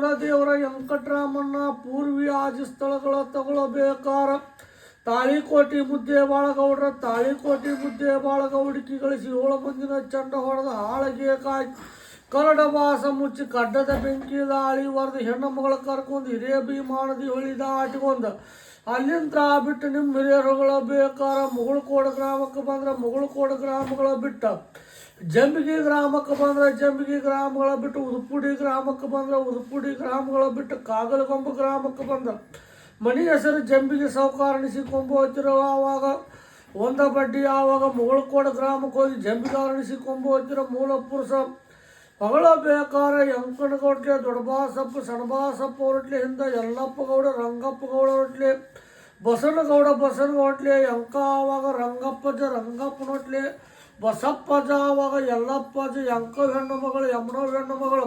ಕುಲದೇವರ ವೆಂಕಟರಾಮಣ್ಣ ಪೂರ್ವಿ ಆಜಿ ಸ್ಥಳಗಳ ತಗೊಳ್ಳಬೇಕಾರ. ತಾಳಿಕೋಟಿ ಮುದ್ದೆ ಬಾಳಗೌಡ್ರ ತಾಳಿಕೋಟಿ ಮುದ್ದೆ ಬಾಳಗೌಡಿಕಿ ಗಳಿಸಿ ಏಳು ಮಂದಿನ ಚಂಡ ಹೊಡೆದ ಹಾಳಗೆ ಕಾಯಿ ಕರಡ ಬಾಸ ಮುಚ್ಚಿ ಕಡ್ಡದ ಬೆಂಕಿ ದಾಳಿ ವರೆದು ಹೆಣ್ಣು ಮಗಳ ಕರ್ಕೊಂಡು ಹಿರಿಯ ಭೀಮಾನದಿ ಹೊಳಿದ ಆಟಿಕೊಂಡ ಅಲ್ಲಿಂದ ಬಿಟ್ಟು ನಿಮ್ಮ ಹಿರಿಯರುಗಳ ಬೇಕಾರ ಮುಗುಳ್ಕೋಡ ಗ್ರಾಮಕ್ಕೆ ಬಂದ್ರೆ ಮುಗುಳ್ಕೋಡ ಗ್ರಾಮಗಳ ಬಿಟ್ಟ. ಜಂಬಿಗಿ ಗ್ರಾಮಕ್ಕೆ ಬಂದ್ರೆ ಜಂಬಿಗಿ ಗ್ರಾಮಗಳ ಬಿಟ್ಟು ಉದುಪುಡಿ ಗ್ರಾಮಕ್ಕೆ ಬಂದ್ರೆ ಉದುಪುಡಿ ಗ್ರಾಮಗಳ ಬಿಟ್ಟು ಕಾಗಲಗೊಂಬ ಗ್ರಾಮಕ್ಕೆ ಬಂದ ಮನೆ ಹೆಸರು ಜಂಬಿಗೆ ಸಾವುಕಾರಣಿಸಿಕೊಂಬ ಹೋಗ್ತಿರೋ ಆವಾಗ, ಒಂದ ಬಡ್ಡಿ ಆವಾಗ ಮುಗುಳ್ಕೋಡ ಗ್ರಾಮಕ್ಕೆ ಹೋಗಿ ಜಂಬಿಗಾರಣಿಸಿಕೊಂಬ ಹೋಗ್ತಿರೋ ಮೂಲ ಪುರುಷ. ಮಗಳ ಬೇಕಾರ ಯಂಕನಗೌಡ್ಲೆ ದೊಡ್ಡಬಾಸಪ್ಪ, ಸಣ್ಣಬಾಸಪ್ಪ ಹೊರಟ್ಲೆ, ಹಿಂದ ಯಲ್ಲಪ್ಪ ಗೌಡ ರಂಗಪ್ಪ ಗೌಡ ಹೊರಟ್ಲೆ. ಬಸನಗೌಡ ಬಸನಗೌಡ್ಲೆ ಯಂಕ ಆವಾಗ ರಂಗಪ್ಪಜ ರಂಗಪ್ಪನೊಟ್ಲೆ, ಬಸಪ್ಪಜ ಆವಾಗ ಯಲ್ಲಪ್ಪಜ ಯಂಕ ಹೆಣ್ಣು ಮಗಳು, ಯಮುನ ಹೆಣ್ಣು ಮಗಳು.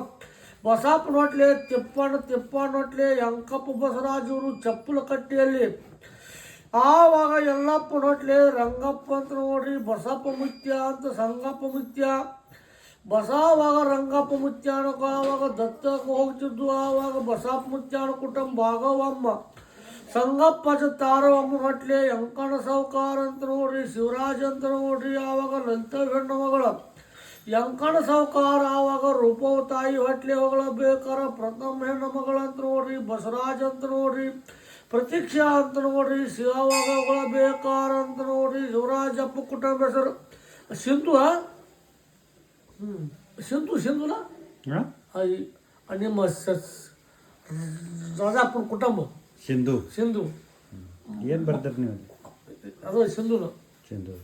ಬಸಪ್ಪ ಹೋಟ್ಲೆ ತಿಪ್ಪಣ್ಣ ತಿಪ್ಪಣ್ಣ ಹೋಟ್ಲೆ ಯಂಕಪ್ಪ ಬಸರಾಜವರು ಚಪ್ಪಲ ಕಟ್ಟಿಯಲ್ಲಿ. ಆವಾಗ ಯಲ್ಲಪ್ಪ ನೋಟ್ಲೆ ರಂಗಪ್ಪ ಅಂತ ನೋಡ್ರಿ, ಬಸಪ್ಪ ಮುತ್ಯ ಅಂತ ಸಂಗಪ್ಪ ಮುತ್ಯ. ಬಸವಾಗ ರಂಗಪ್ಪ ಮುತ್ಯಾಣಕ ಆವಾಗ ದತ್ತಕ್ಕೆ ಹೋಗ್ತಿದ್ದು ಆವಾಗ ಬಸಪ್ಪ ಮುತ್ಯಾಣ ಕುಟುಂಬ ಭಾಗವಮ್ಮ. ಸಂಗಪ್ಪಜ ತಾರವಮ್ಮ ಹೊಟ್ಲೆ ಯಂಕಣ ಸಾವುಕಾರ ಅಂತ ನೋಡ್ರಿ ಶಿವರಾಜ್ ಅಂತ ನೋಡ್ರಿ ಆವಾಗ ಲಲಿತ ಹೆಣ್ಣು ಮಗಳ ಯಂಕಣ ಸಾವುಕಾರ ಆವಾಗ ರೂಪವ ತಾಯಿ ಹೊಟ್ಲೆ ಹೊಗಳ ಬೇಕಾರ ಪ್ರಥಮ ಹೆಣ್ಣು ಮಗಳ ಅಂತ ನೋಡ್ರಿ ಬಸವರಾಜ್ ಅಂತ ನೋಡ್ರಿ ಪ್ರತೀಕ್ಷಾ ಅಂತ ನೋಡ್ರಿ ಶಿವವಾಗ ಹೊಗಳ ಬೇಕಾರ ಅಂತ ನೋಡ್ರಿ ಶಿವರಾಜಪ್ಪ ಕುಟುಂಬ ಹೆಸರು ಸಿಂಧು ಆ? ಹ್ಮ್. ಸಿಂಧು ಸಿಂಧುಲ ಹಾಂ ಅಯ್- ಅ ನಿಮ್ಮ ಸ- ರಾಜಾಪುರ ಕುಟುಂಬ ಸಿಂಧು. ಸಿಂಧು. ಏನು ಬರ್ತಾರೆ ನೀವು? ಅದು ಸಿಂಧು. ಸಿಂಧು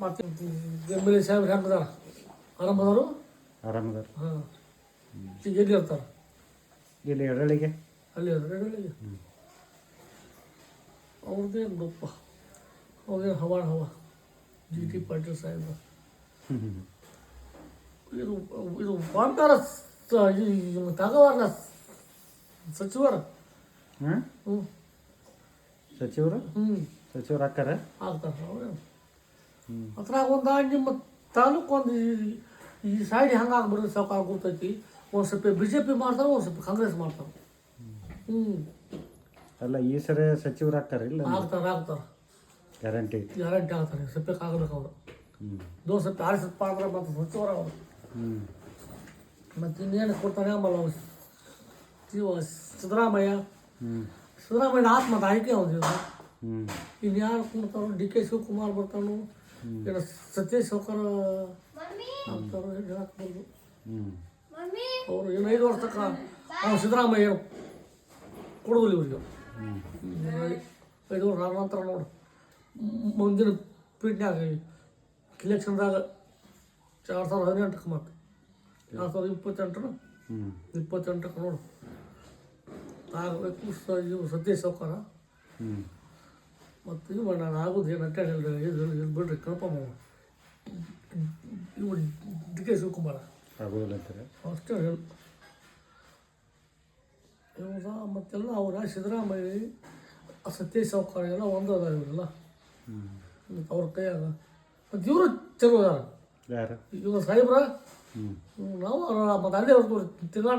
ಮತ್ತೆ ಎಂ ಎಲ್ ಎ ಸಾಹೇಬ್ರು ಹೆಂಗದಾರ ಆರಾಮದವರು ಆರಾಮದಾರ ಹಾಂ ಎಲ್ಲಿ ಇರ್ತಾರೆ? ಇಲ್ಲಿ ಎಡಳಿಗೆ ಅಲ್ಲಿ ರೆಡಿಗೆ ಅವ್ರದ್ದೇನು ಗೊಪ್ಪ. ಅವ್ರಿಗೆ ಹವಾ ಹವಾ. ಜಿ ಟಿ ಪಾಟೀಲ್ ಸಾಹೇಬ್ರ. ಇದು ಇದು ಬಾಂಬಾರ ತಗವಾರ ಸಚಿವರ ಹಾಂ? ಹ್ಞೂ ಸಚಿವರು? ಹ್ಞೂ ಸಚಿವರು ಹಾಕಾರ ಆಗ್ತಾರೆ ಅವ್ರೇನು ಹ್ಞೂ ಅದ್ರಾಗ ಒಂದು ನಿಮ್ಮ ತಾಲೂಕು ಒಂದು ಈ- ಸೈಡ್ ಹಂಗೆ ಆಗ್ಬಿಡ್ರಿ ಸಾಕು ಗೊತ್ತೈತಿ. ಒಂದು ಸ್ವಲ್ಪ ಬಿ ಜೆ ಪಿ ಮಾಡ್ತಾರೆ ಒಂದು ಸ್ವಲ್ಪ ಕಾಂಗ್ರೆಸ್ ಮಾಡ್ತಾರೆ. ಹ್ಞೂ ಅಲ್ಲ ಈ ಸರಿ ಸಚಿವರು ಹಾಕಾರ ಇಲ್ಲ ಆಗ್ತಾರೆ ಆಗ್ತಾರೆ ಗ್ಯಾರಂಟಿ? ಗ್ಯಾರಂಟಿ ಆಗ್ತಾರೆ ಸಪ್ಯಕ್ಕೆ ಆಗ್ಬೇಕು ಅವರು. ಹ್ಞೂ ದೋ ಸ್ವಲ್ಪ ಆರಿಸಪ್ಪ ಅಂದ್ರೆ ಮತ್ತೆ ಸಚಿವರ ಅವರು. ಮತ್ತು ಇನ್ನೇನು ಕೊಡ್ತಾನೆ ಆಮೇಲೆ ಅವ್ರು? ಸಿದ್ದರಾಮಯ್ಯ. ಹ್ಞೂ ಸಿದ್ದರಾಮಯ್ಯ ಆತ್ಮದ ಆಯ್ಕೆ ಅವ್ನು ಹ್ಞೂ ಇನ್ನು ಯಾರು ಕುಣ್ತಾರೋ ಡಿ ಕೆ ಶಿವಕುಮಾರ್ ಬರ್ತಾನು ಏನು ಸತೀಶ್ ಸೌಕರ್ ಆಗ್ತಾರೋ ಹೇಳಕ್ಬೋದು ಅವರು ಏನು ಐದು ವರ್ಷ ತಕ್ಕ ಅವ್ನು ಸಿದ್ದರಾಮಯ್ಯ ಕೊಡೋದಿಲ್ಲ ಇವರಿಗೆ. ಐದು ವರ್ಷ ಆದ ನಂತರ ನೋಡು. ಮುಂದಿನ ಪೀಠನ್ಯಾಗ ಇಲೆಕ್ಷನ್ದಾಗ ಎರಡು ಸಾವಿರದ ಹದಿನೆಂಟಕ್ಕೆ ಮತ್ತೆ. ಎರಡು ಸಾವಿರದ ಇಪ್ಪತ್ತೆಂಟರ ಇಪ್ಪತ್ತೆಂಟಕ್ಕೆ ನೋಡು. ಆಗಬೇಕು ಸ ಇವು ಸತೀಶ್ ಸೌಕಾರ ಹ್ಞೂ ಮತ್ತು ಇವ ನಾನು ಆಗೋದು ಏನು ಅಟ್ಟ ಇದು ಇದು ಬಿಡ್ರಿ ಕಣಪಮ್ಮ ಇವ ಡಿ ಕೆ ಶಿವಕುಮಾರ. ಅಷ್ಟೇ ಹೇಳಿ ಇವಾಗ ಮತ್ತೆಲ್ಲ ಅವರ ಸಿದ್ದರಾಮಯ್ಯ ಆ ಸತೀಶ್ ಸಾವ್ಕಾರ ಎಲ್ಲ ಒಂದದ ಇವರೆಲ್ಲ. ಅವ್ರ ಕೈಯಾಗ. ಮತ್ತು ಇವರು ಚಲೋ ಯಾರು? ಇವಾಗ ಸಾಹೇಬ್ರ. ನಾವು ಮತ್ತೆ ಮತ್ತು ಅಲ್ಲೇ ಹೊರ್ತು ತಿರುಗಾಡ